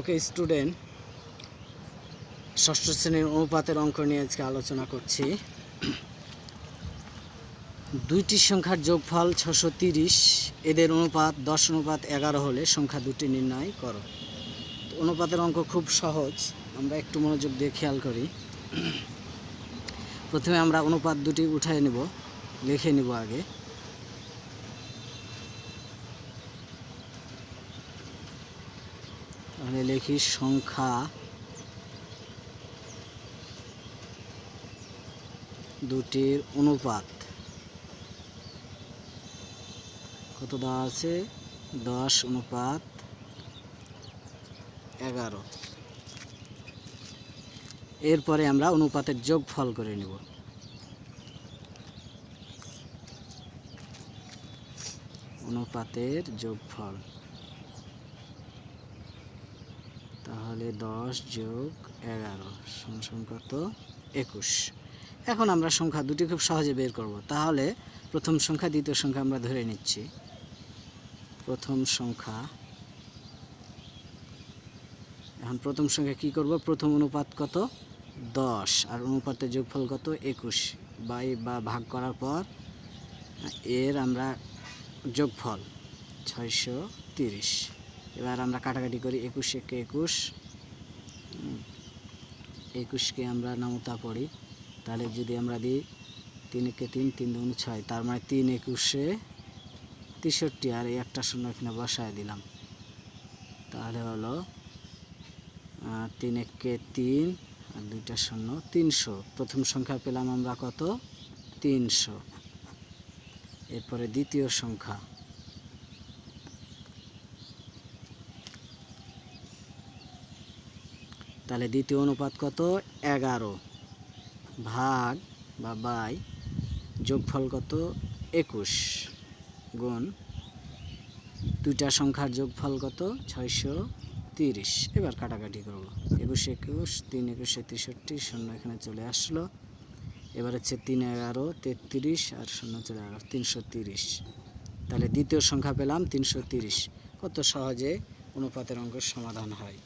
ওকে, student, ষষ্ঠ শ্রেণির অনুপাতের অঙ্ক নিয়ে আজকে আলোচনা করছি। দুইটি সংখ্যার যোগফল ছশো তিরিশ, এদের অনুপাত দশ, অনুপাত এগারো হলে সংখ্যা দুটি নির্ণয় করো। অনুপাতের অঙ্ক খুব সহজ, আমরা একটু মনোযোগ দিয়ে খেয়াল করি। প্রথমে আমরা অনুপাত দুটি উঠায় নেব, লিখে নেব আগে। তাহলে লিখি সংখ্যা দুটির অনুপাত। কত দেওয়া আছে? দশ অনুপাত এগারো। এরপরে আমরা অনুপাতের যোগফল করে নেব। অনুপাতের যোগফল। তাহলে দশ যোগ এগারো সমান কত? একুশ। এখন আমরা সংখ্যা দুটি খুব সহজে বের করব। তাহলে প্রথম সংখ্যা, দ্বিতীয় সংখ্যা আমরা ধরে নিচ্ছি। প্রথম সংখ্যা, এখন প্রথম সংখ্যা কি করব? প্রথম অনুপাত কত? দশ। আর অনুপাতের যোগফল কত? একুশ। বাই বা ভাগ করার পর এর আমরা যোগফল ছয়শো তিরিশ। এবার আমরা কাটাকাটি করি একুশ, একে একুশ একুশকে আমরা নামতা পড়ি। তাহলে যদি আমরা দিই তিন একে তিন তিন দুগুণ ছয়, তার মানে তিন একুশে তেষট্টি, আর এই একটা শূন্য এখানে বসায় দিলাম। তাহলে হলো তিন একে তিন, আর দুইটা শূন্য তিনশো। প্রথম সংখ্যা পেলাম আমরা কত? তিনশো। এরপরে দ্বিতীয় সংখ্যা। তাহলে দ্বিতীয় অনুপাত কত? এগারো। ভাগ বা বাই যোগফল কত? একুশ। গুণ দুইটা সংখ্যার যোগফল কত? ছয়শো তিরিশ। এবার কাটাকাটি করব। একুশ একুশ, তিন, একুশে তেষট্টি, শূন্য এখানে চলে আসলো। এবার হচ্ছে তিন, এগারো, তেত্রিশ আর শূন্য চলে এগারো তিনশো তিরিশ। তাহলে দ্বিতীয় সংখ্যা পেলাম তিনশো তিরিশ। কত সহজে অনুপাতের অঙ্কের সমাধান হয়?